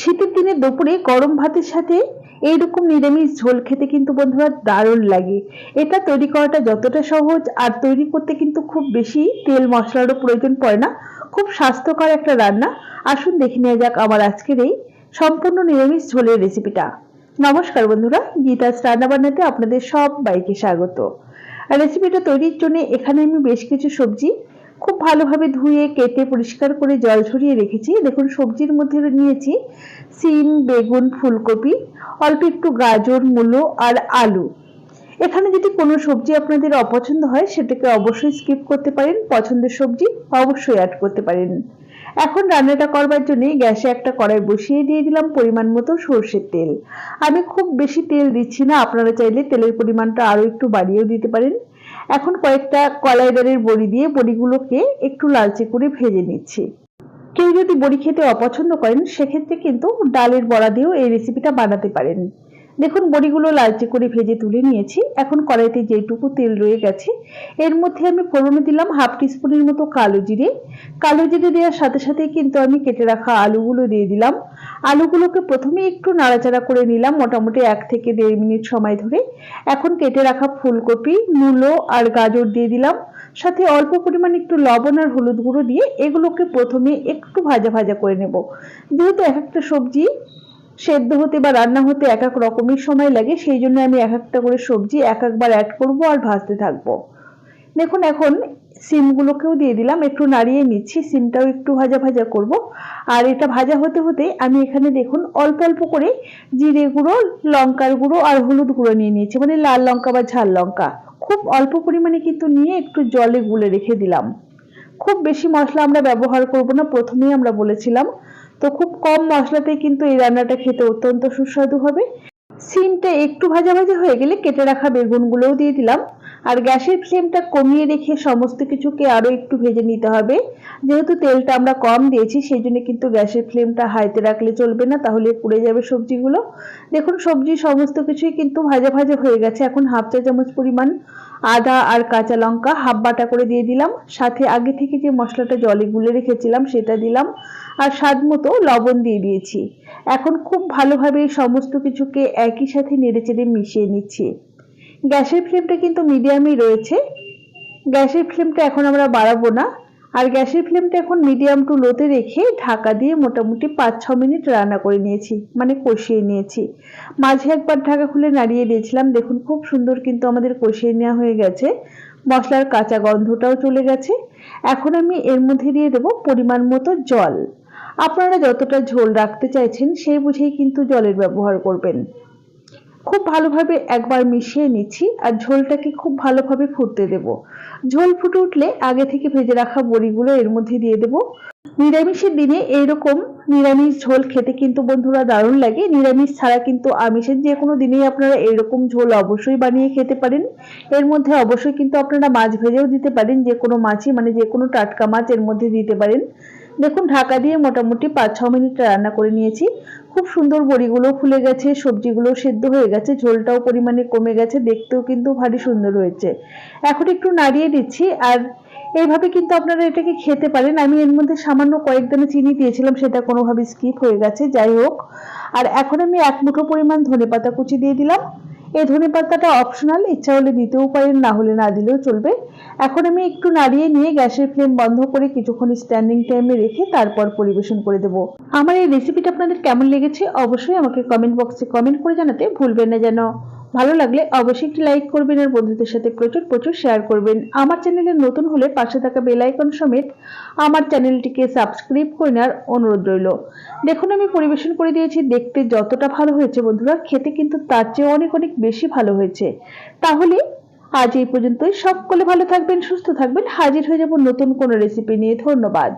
শীতের দিনে দুপুরে গরম ভাতের সাথে এইরকম নিরামিষ ঝোল খেতে কিন্তু বন্ধুরা দারুণ লাগে। এটা তৈরি করাটা যতটা সহজ আর তৈরি করতে কিন্তু খুব বেশি তেল মশলারও প্রয়োজন পড়ে না। খুব স্বাস্থ্যকর একটা রান্না। আসুন দেখে নেওয়া যাক আমার আজকের এই সম্পূর্ণ নিরামিষ ঝোলের রেসিপিটা নমস্কার বন্ধুরা, গীতাস রান্নাবান্নাতে আপনাদের সব বাইকে স্বাগত রেসিপিটা তৈরির জন্য এখানে আমি বেশ কিছু সবজি খুব ভালোভাবে ধুয়ে, কেটে, পরিষ্কার করে জল ছড়িয়ে রেখেছি। দেখুন, সবজির মধ্যে নিয়েছি সিম, বেগুন, ফুলকপি, অল্প একটু গাজর, মূলো আর আলু। এখানে যদি কোনো সবজি আপনাদের অপছন্দ হয়, সেটাকে অবশ্যই স্কিপ করতে পারেন। পছন্দের সবজি অবশ্যই অ্যাড করতে পারেন। এখন রান্নাটা করবার জন্য গ্যাসে একটা কড়াই বসিয়ে দিয়ে দিলাম পরিমাণ মতো সর্ষের তেল। আমি খুব বেশি তেল দিচ্ছি না, আপনারা চাইলে তেলের পরিমাণটা আরও একটু বাড়িয়েও দিতে পারেন। এখন কয়েকটা কলাই ডালের বড়ি দিয়ে বড়িগুলোকে একটু লালচে করে ভেজে নিচ্ছি। কেউ যদি বড়ি খেতে অপছন্দ করেন, সেক্ষেত্রে কিন্তু ডালের বড়া দিয়েও এই রেসিপিটা বানাতে পারেন। দেখুন, বড়িগুলো লালচে করে ভেজে তুলে নিয়েছি। এখন কড়াইতে যেটুকু তেল রয়ে গেছে, এর মধ্যে আমি ফোড়নে দিলাম হাফ টিস্পুনের মতো কালো জিরে। কালো জিরে দেওয়ার সাথে সাথে কিন্তু আমি কেটে রাখা আলুগুলো দিয়ে দিলাম। আলুগুলোকে প্রথমে একটু নাড়াচাড়া করে নিলাম মোটামুটি এক থেকে দেড় মিনিট সময় ধরে। এখন কেটে রাখা ফুলকপি, মূলো আর গাজর দিয়ে দিলাম। সাথে অল্প পরিমাণ একটু লবণ আর হলুদ গুঁড়ো দিয়ে এগুলোকে প্রথমে একটু ভাজা ভাজা করে নেব। যেহেতু এক একটা সবজি সেদ্ধ হতে বা রান্না হতে এক এক রকমের সময় লাগে, সেই জন্য আমি এক একটা করে সবজি এক একবার অ্যাড করব আর ভাজতে থাকব। দেখুন, এখন সিমগুলোকেও দিয়ে দিলাম, একটু নাড়িয়ে নিচ্ছি, সিমটাও একটু ভাজা ভাজা করব। আর এটা ভাজা হতে হতে আমি এখানে দেখুন, অল্প অল্প করে জিরে গুঁড়ো, লঙ্কার গুঁড়ো আর হলুদ গুঁড়ো নিয়ে নিয়েছি মানে লাল লঙ্কা বা ঝাল লঙ্কা। খুব অল্প পরিমাণে কিন্তু নিয়ে একটু জলে গুলে রেখে দিলাম। খুব বেশি মশলা আমরা ব্যবহার করব না, প্রথমেই আমরা বলেছিলাম। তো খুব কম মশলাতে কিন্তু এই রান্নাটা খেতে অত্যন্ত সুস্বাদু হবে। সিমটা একটু ভাজা ভাজা হয়ে গেলে কেটে রাখা বেগুনগুলোও দিয়ে দিলাম। আর গ্যাসের ফ্লেমটা কমিয়ে রেখে সমস্ত কিছুকে আরও একটু ভেজে নিতে হবে। যেহেতু তেলটা আমরা কম দিয়েছি, সেই জন্য কিন্তু গ্যাসের ফ্লেমটা হাইতে রাখলে চলবে না, তাহলে পুড়ে যাবে সবজিগুলো। দেখুন, সবজি সমস্ত কিছুই কিন্তু ভাজা ভাজা হয়ে গেছে। এখন হাফ চা চামচ পরিমাণ আদা আর কাঁচা লঙ্কা হাফ বাটা করে দিয়ে দিলাম। সাথে আগে থেকে যে মশলাটা জলে গুলে রেখেছিলাম, সেটা দিলাম। আর স্বাদ মতো লবণ দিয়ে দিয়েছি। এখন খুব ভালোভাবে সমস্ত কিছুকে একই সাথে নেড়েচেড়ে মিশিয়ে নিচ্ছি। গ্যাসের ফ্লেমটা কিন্তু মিডিয়ামই রয়েছে। গ্যাসের ফ্লেমটা এখন আমরা বাড়াবো না। আর গ্যাসের ফ্লেমটা এখন মিডিয়াম টু লোতে রেখে ঢাকা দিয়ে মোটামুটি পাঁচ, ছ মিনিট রান্না করে নিয়েছি মানে কষিয়ে নিয়েছি। মাঝে একবার ঢাকা খুলে নাড়িয়ে দিয়েছিলাম। দেখুন, খুব সুন্দর কিন্তু আমাদের কষিয়ে নেওয়া হয়ে গেছে। মশলার কাঁচা গন্ধটাও চলে গেছে। এখন আমি এর মধ্যে দিয়ে দেবো পরিমাণ মতো জল। আপনারা যতটা ঝোল রাখতে চাইছেন, সেই বুঝেই কিন্তু জলের ব্যবহার করবেন। খুব ভালোভাবে একবার মিশিয়ে নিচ্ছি আর ঝোলটাকে খুব ভালোভাবে ফুটতে দেব। ঝোল ফুটে উঠলে আগে থেকে ভেজে রাখা বড়িগুলো এর মধ্যে দিয়ে দেব। নিরামিষের দিনে এইরকম নিরামিষ ঝোল খেতে কিন্তু বন্ধুরা দারুণ লাগে। নিরামিষ ছাড়া কিন্তু আমিষের যে কোনো দিনেই আপনারা এরকম ঝোল অবশ্যই বানিয়ে খেতে পারেন। এর মধ্যে অবশ্যই কিন্তু আপনারা মাছ ভেজেও দিতে পারেন, যে কোনো মাছই মানে যে কোনো টাটকা মাছ এর মধ্যে দিতে পারেন। দেখুন, ঢাকা দিয়ে মোটামুটি পাঁচ ছ মিনিট রান্না করে নিয়েছি। খুব সুন্দর বড়িগুলো ফুলে গেছে, সবজিগুলো সেদ্ধ হয়ে গেছে, ঝোলটাও পরিমাণে কমে গেছে, দেখতেও কিন্তু ভারী সুন্দর হয়েছে। এখন একটু নাড়িয়ে দিচ্ছি, আর এইভাবে কিন্তু আপনারা এটাকে খেতে পারেন। আমি এর মধ্যে সামান্য কয়েক চিনি দিয়েছিলাম, সেটা কোনোভাবে স্কিপ হয়ে গেছে, যাই হোক। আর এখন আমি এক মুঠো পরিমাণ ধনে পাতা কুচি দিয়ে দিলাম। এই ধনে পাতাটা অপশনাল ইচ্ছা হলে দিতেও পারেন, না হলে না দিলেও চলবে। এখন আমি একটু নাড়িয়ে নিয়ে গ্যাসের ফ্লেম বন্ধ করে কিছুক্ষণ স্ট্যান্ডিং টাইমে রেখে তারপর পরিবেশন করে দেবো। আমার এই রেসিপিটা আপনাদের কেমন লেগেছে অবশ্যই আমাকে কমেন্ট বক্সে কমেন্ট করে জানাতে ভুলবেন না যেন। ভালো লাগলে অবশ্যই একটি লাইক করবেন আর বন্ধুদের সাথে প্রচুর প্রচুর শেয়ার করবেন। আমার চ্যানেলে নতুন হলে পাশে থাকা বেল আইকন সমেত আমার চ্যানেলটিকে সাবস্ক্রাইব করে নেওয়ার অনুরোধ রইল। দেখুন, আমি পরিবেশন করে দিয়েছি। দেখতে যতটা ভালো হয়েছে বন্ধুরা, খেতে কিন্তু তার চেয়ে অনেক অনেক বেশি ভালো হয়েছে। তাহলে আজ এই পর্যন্তই। সকলে ভালো থাকবেন, সুস্থ থাকবেন। হাজির হয়ে যাব নতুন কোনো রেসিপি নিয়ে। ধন্যবাদ।